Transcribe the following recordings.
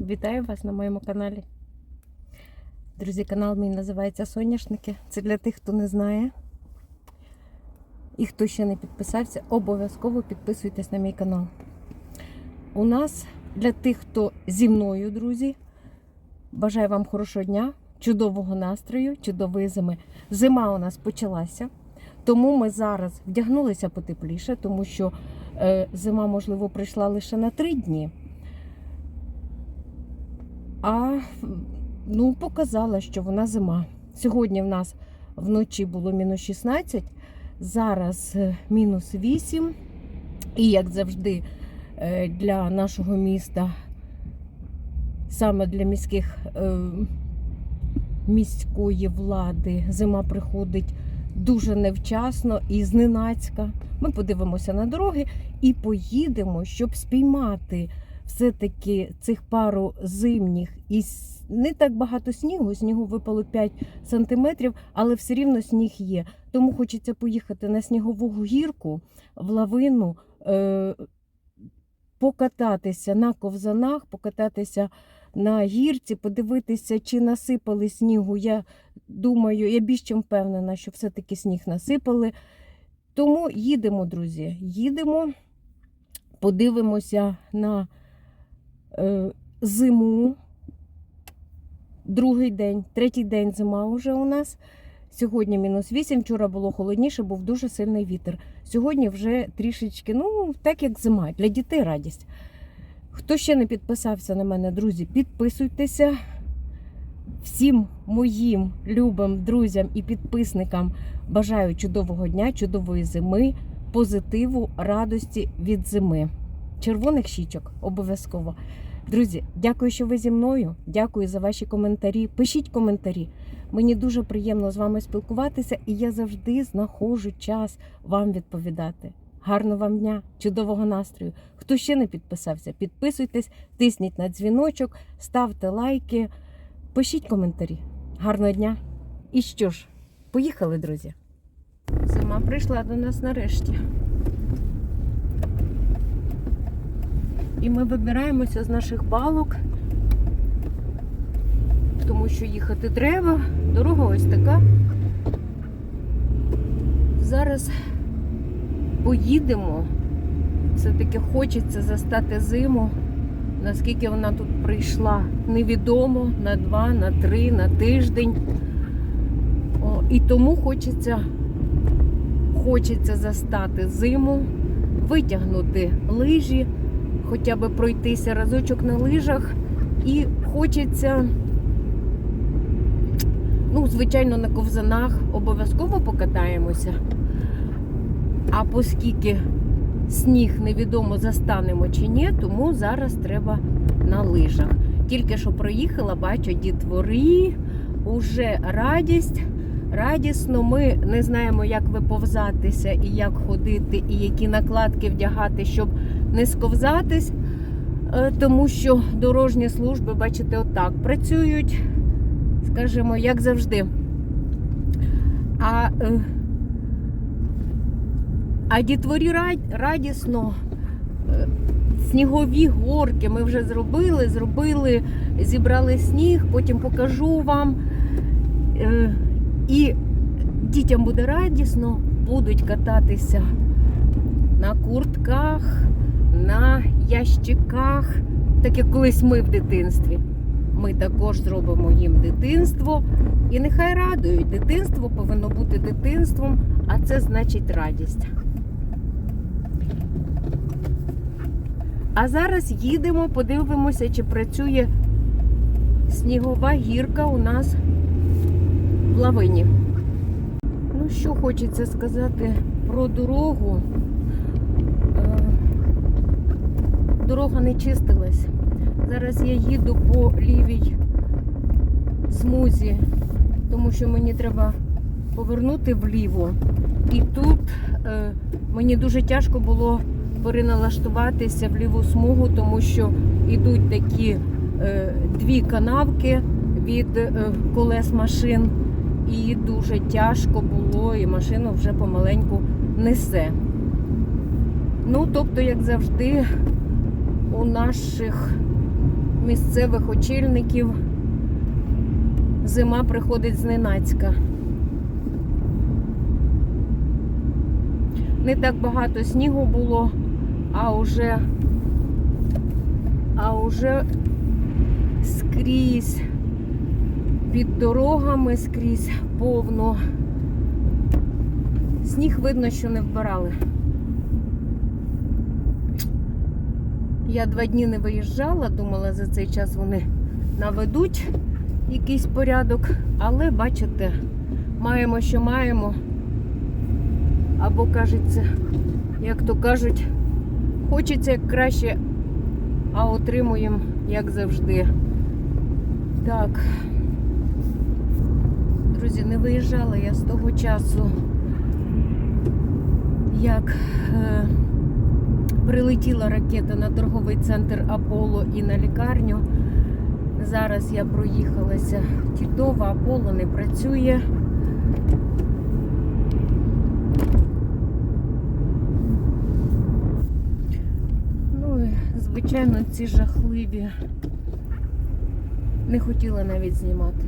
Вітаю вас на моєму каналі. Друзі, канал мій називається Соняшники. Це для тих, хто не знає. І хто ще не підписався, обов'язково підписуйтесь на мій канал. У нас для тих, хто зі мною, друзі, бажаю вам хорошого дня, чудового настрою, чудової зими. Зима у нас почалася, тому ми зараз вдягнулися потепліше, тому що е, зима, можливо, прийшла лише на три дні. А ну, показала, що вона зима. Сьогодні в нас вночі було мінус 16, зараз е, мінус 8. І, як завжди, е, для нашого міста, саме для міських е, міської влади, зима приходить дуже невчасно і зненацька. Ми подивимося на дороги і поїдемо, щоб спіймати все-таки цих пару зимніх і не так багато снігу. Снігу випало 5 сантиметрів, але все рівно сніг є. Тому хочеться поїхати на снігову гірку в лавину, е- покататися на ковзанах, покататися на гірці, подивитися, чи насипали снігу. Я думаю, я більш чим впевнена, що все-таки сніг насипали. Тому їдемо, друзі, їдемо, подивимося на зиму. Другий день, третій день зима вже у нас. Сьогодні мінус 8, вчора було холодніше, був дуже сильний вітер. Сьогодні вже трішечки, ну, так як зима, для дітей радість. Хто ще не підписався на мене, друзі, підписуйтеся. Всім моїм любим друзям і підписникам бажаю чудового дня, чудової зими, позитиву, радості від зими. Червоних щічок обов'язково. Друзі, дякую, що ви зі мною. Дякую за ваші коментарі. Пишіть коментарі. Мені дуже приємно з вами спілкуватися, і я завжди знаходжу час вам відповідати. Гарного вам дня, чудового настрою. Хто ще не підписався, підписуйтесь, тисніть на дзвіночок, ставте лайки, пишіть коментарі. Гарного дня! І що ж, поїхали, друзі! Зима прийшла до нас нарешті. І ми вибираємося з наших балок, тому що їхати треба. Дорога ось така. Зараз поїдемо. Все-таки хочеться застати зиму. Наскільки вона тут прийшла, невідомо на два, на три, на тиждень. О, і тому хочеться, хочеться застати зиму, витягнути лижі, хоча б пройтися разочок на лижах. І хочеться, ну, звичайно, на ковзанах обов'язково покатаємося. А оскільки сніг невідомо застанемо чи ні, тому зараз треба на лижах. Тільки що проїхала, бачу дітвори, уже радість. Радісно, ми не знаємо, як виповзатися і як ходити, і які накладки вдягати, щоб не сковзатись, Е, тому що дорожні служби, бачите, отак працюють, скажімо, як завжди. А, е, а дітворі радісно. Е, Снігові горки ми вже зробили, зробили, зібрали сніг, потім покажу вам. І дітям буде радісно, будуть кататися на куртках, на ящиках, так як колись ми в дитинстві. Ми також зробимо їм дитинство. І нехай радують. Дитинство повинно бути дитинством, а це значить радість. А зараз їдемо, подивимося, чи працює снігова гірка у нас в лавині. Ну, що хочеться сказати про дорогу. Е, Дорога не чистилась. Зараз я їду по лівій смузі, тому що мені треба повернути вліво. І тут е, мені дуже тяжко було переналаштуватися в ліву смугу, тому що йдуть такі е, дві канавки від е, колес машин. І дуже тяжко було, і машину вже помаленьку несе. Ну, тобто, як завжди, у наших місцевих очільників зима приходить зненацька. Не так багато снігу було, а уже, а уже скрізь під дорогами, скрізь повно. Сніг видно, що не вбирали. Я два дні не виїжджала, думала, за цей час вони наведуть якийсь порядок, але бачите, маємо, що маємо. Або кажеться, як то кажуть, хочеться як краще, а отримуємо, як завжди. Так, друзі, не виїжджала я з того часу, як е, прилетіла ракета на торговий центр Аполло і на лікарню. Зараз я проїхалася. Тітова Аполло не працює. Ну і, звичайно, ці жахливі. Не хотіла навіть знімати.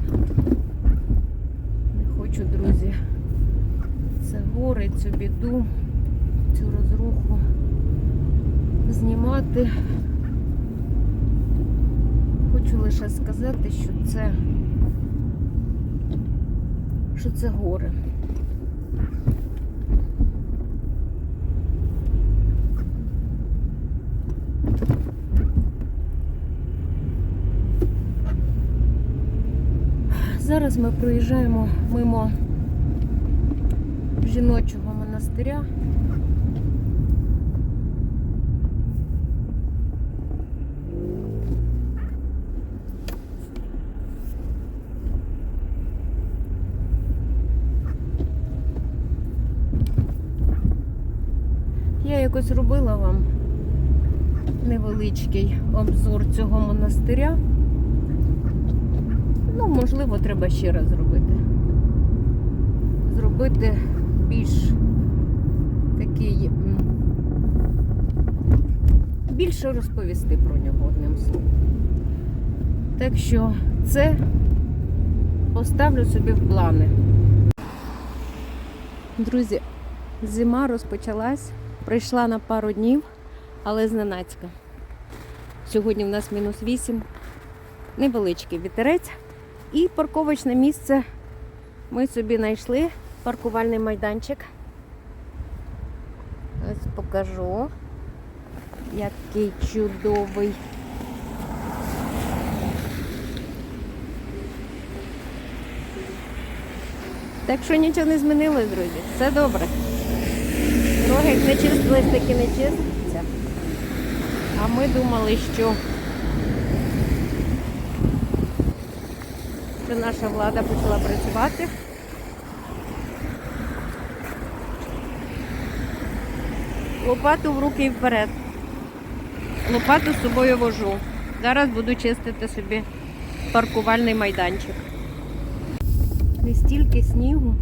Не хочу, друзі. Це горе, цю біду, цю розруху знімати. Хочу лише сказати, що це, що це горе. Зараз ми проїжджаємо мимо жіночого монастиря. Якось робила вам невеличкий обзор цього монастиря. Ну, можливо, треба ще раз зробити. Зробити більш такий. Більше розповісти про нього одним словом. Так що це поставлю собі в плани. Друзі, зима розпочалась, прийшла на пару днів, але зненацька. Сьогодні в нас мінус 8, невеличкий вітерець. І парковочне місце ми собі знайшли, паркувальний майданчик. Ось покажу, який чудовий. Так що нічого не змінилось, друзі. Все добре. Дороги як не чистились, так і не чистяться. А ми думали, що що наша влада почала працювати. Лопату в руки і вперед. Лопату з собою вожу. Зараз буду чистити собі паркувальний майданчик. Не стільки снігу,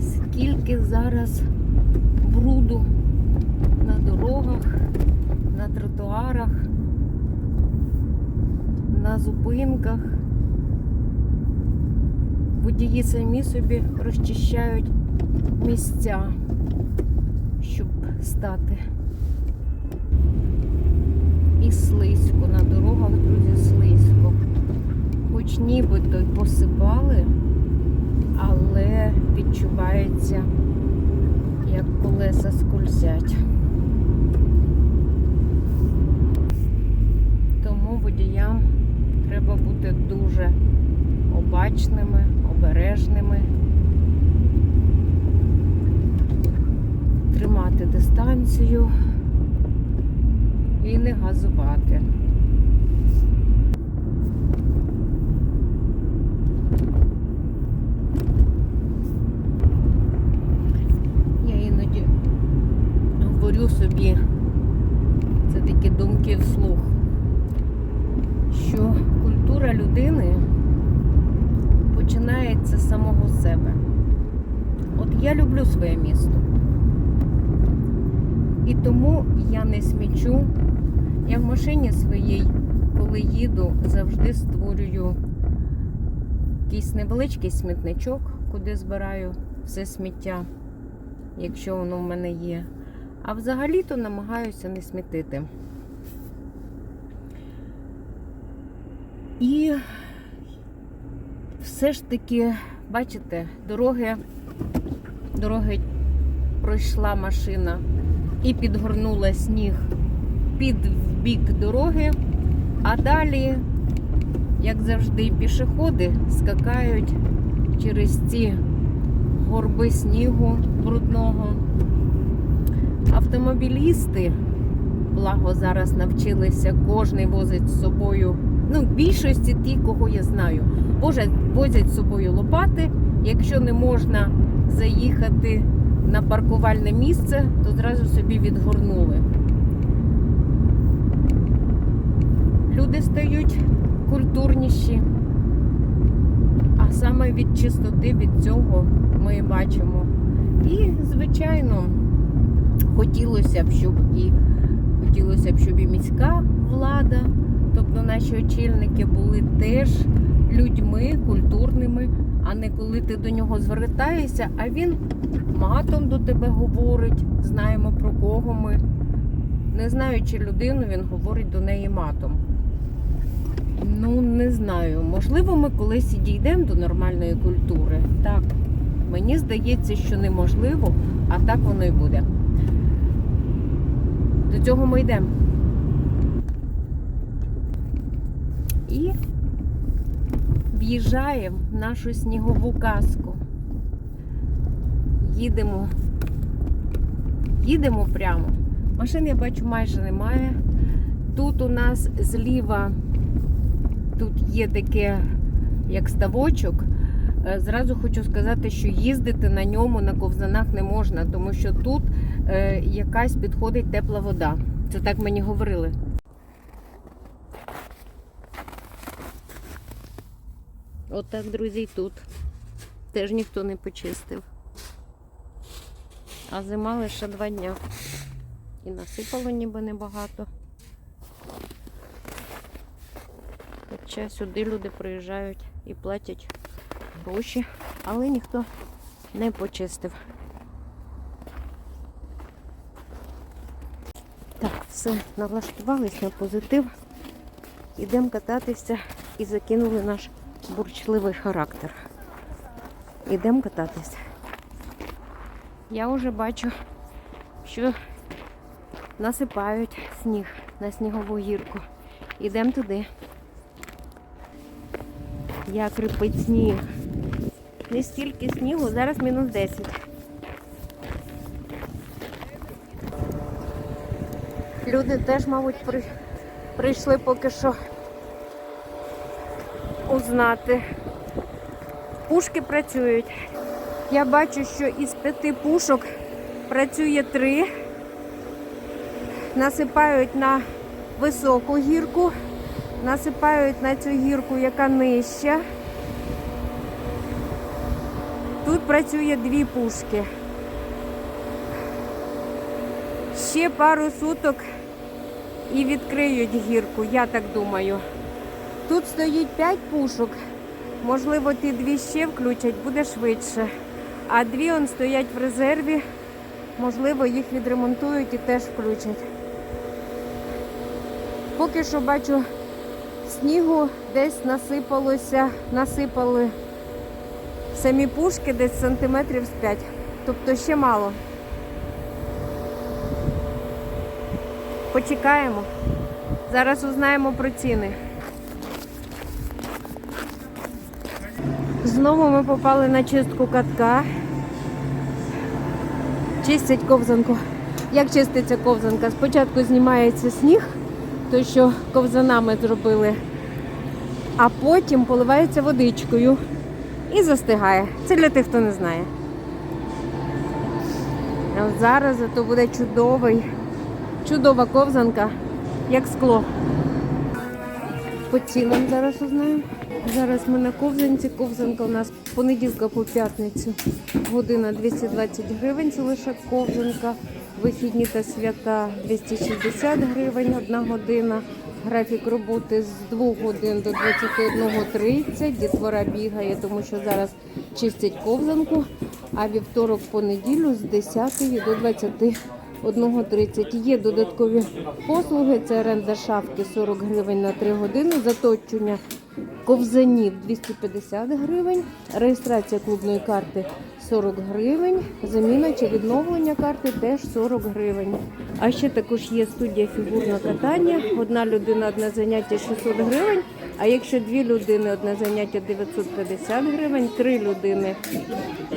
скільки зараз бруду на дорогах, на тротуарах на зупинках. Водії самі собі розчищають місця, щоб стати. І слизько на дорогах, друзі, слизько. Хоч нібито й посипали, але відчувається, як колеса скользять. Тому водіям треба бути дуже обачними, обережними, тримати дистанцію і не газувати. Я іноді говорю собі, це такі думки вслух що культура людини починається з самого себе. От я люблю своє місто. І тому я не смічу, Я в машині своїй, коли їду, завжди створюю якийсь невеличкий смітничок, куди збираю все сміття, якщо воно в мене є. А взагалі-то намагаюся не смітити. І все ж таки, бачите, дороги, дороги пройшла машина і підгорнула сніг під бік дороги, а далі, як завжди, пішоходи скакають через ці горби снігу брудного. Автомобілісти, благо зараз навчилися, кожний возить з собою. Ну, в більшості ті, кого я знаю, возять з собою лопати. Якщо не можна заїхати на паркувальне місце, то зразу собі відгорнули. Люди стають культурніші, а саме від чистоти від цього ми бачимо. І, звичайно, хотілося б, щоб і хотілося б, щоб і міська влада, тобто наші очільники були теж людьми культурними, а не коли ти до нього звертаєшся, а він матом до тебе говорить. Знаємо про кого ми. Не знаючи людину, він говорить до неї матом. Ну, не знаю. Можливо, ми колись і дійдемо до нормальної культури. Так. Мені здається, що неможливо, а так воно і буде. До цього ми йдемо. І в'їжджаємо в нашу снігову казку. Їдемо. Їдемо прямо. Машин я бачу майже немає. Тут у нас зліва тут є таке як ставочок. Е, Зразу хочу сказати, що їздити на ньому на ковзанах не можна, тому що тут е, якась підходить тепла вода. Це так мені говорили. Отак, друзі, і тут. Теж ніхто не почистив. А зима лише два дня. І насипало ніби небагато. Хоча сюди люди приїжджають і платять гроші, але ніхто не почистив. Так, все, налаштувались на позитив. Ідемо кататися і закинули наш бурчливий характер. Ідемо кататися. Я вже бачу, що насипають сніг на снігову гірку. Ідемо туди. Як рипить сніг. Не стільки снігу, зараз мінус 10. Люди теж, мабуть, прийшли поки що узнати. Пушки працюють. Я бачу, що із п'яти пушок працює три. Насипають на високу гірку, насипають на цю гірку, яка нижча. Тут працює дві пушки. Ще пару суток і відкриють гірку, я так думаю. Тут стоїть 5 пушок. Можливо, ті дві ще включать, буде швидше. А дві он стоять в резерві. Можливо, їх відремонтують і теж включать. Поки що бачу, снігу десь насипалося, насипали самі пушки десь сантиметрів з 5. Тобто ще мало. Почекаємо. Зараз узнаємо про ціни. Знову ми попали на чистку катка. Чистять ковзанку. Як чиститься ковзанка? Спочатку знімається сніг, той, що ковзанами зробили, а потім поливається водичкою і застигає. Це для тих, хто не знає. Зараз то буде чудовий, чудова ковзанка, як скло. По цінам зараз узнаємо. Зараз ми на ковзанці. Ковзанка у нас понеділка по п'ятницю. Година 220 гривень, це лише ковзанка. Вихідні та свята 260 гривень одна година. Графік роботи з 2 годин до 21.30. Дітвора бігає, тому що зараз чистять ковзанку. А вівторок по неділю з 10 до 21.30. Є додаткові послуги. Це оренда шафки 40 гривень на 3 години, заточення ковзанів 250 гривень, реєстрація клубної карти 40 гривень, заміна чи відновлення карти теж 40 гривень. А ще також є студія фігурного катання. Одна людина, одне заняття 600 гривень. А якщо дві людини, одне заняття 950 гривень, три людини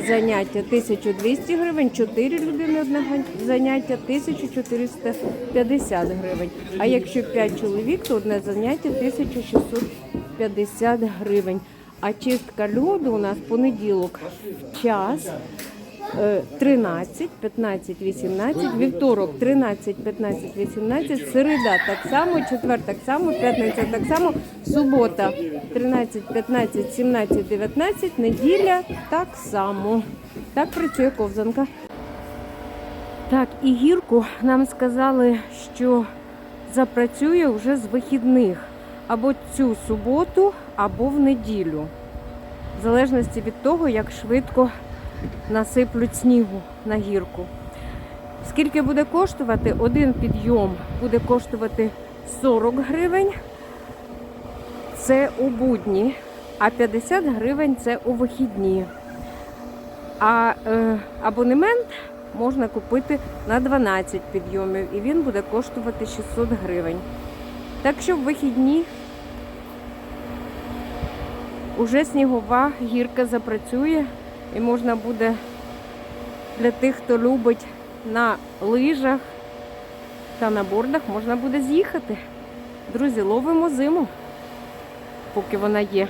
заняття 1200 гривень, чотири людини одне заняття 1450 гривень. А якщо 5 чоловік, то одне заняття 1650 гривень. А чистка льоду у нас понеділок в час. е, 13, 15, 18, вівторок 13, 15, 18, середа так само, четвер так само, п'ятниця так само, субота 13, 15, 17, 19, неділя так само. Так працює ковзанка. Так, і гірку нам сказали, що запрацює вже з вихідних або цю суботу, або в неділю. В залежності від того, як швидко насиплють снігу на гірку. Скільки буде коштувати? Один підйом буде коштувати 40 гривень. Це у будні, а 50 гривень це у вихідні. А е, абонемент можна купити на 12 підйомів і він буде коштувати 600 гривень. Так що в вихідні уже снігова гірка запрацює і можна буде для тих, хто любить на лижах та на бордах, можна буде з'їхати. Друзі, ловимо зиму, поки вона є.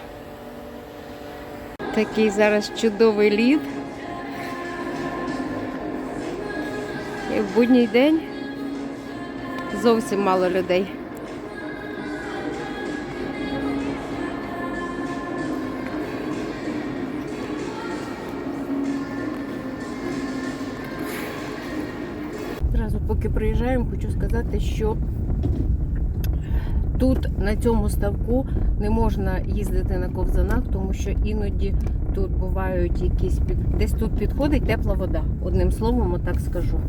Такий зараз чудовий лід. І в будній день зовсім мало людей. Поки приїжджаємо, хочу сказати, що тут на цьому ставку не можна їздити на ковзанах, тому що іноді тут бувають якісь під десь тут підходить тепла вода. Одним словом, отак скажу.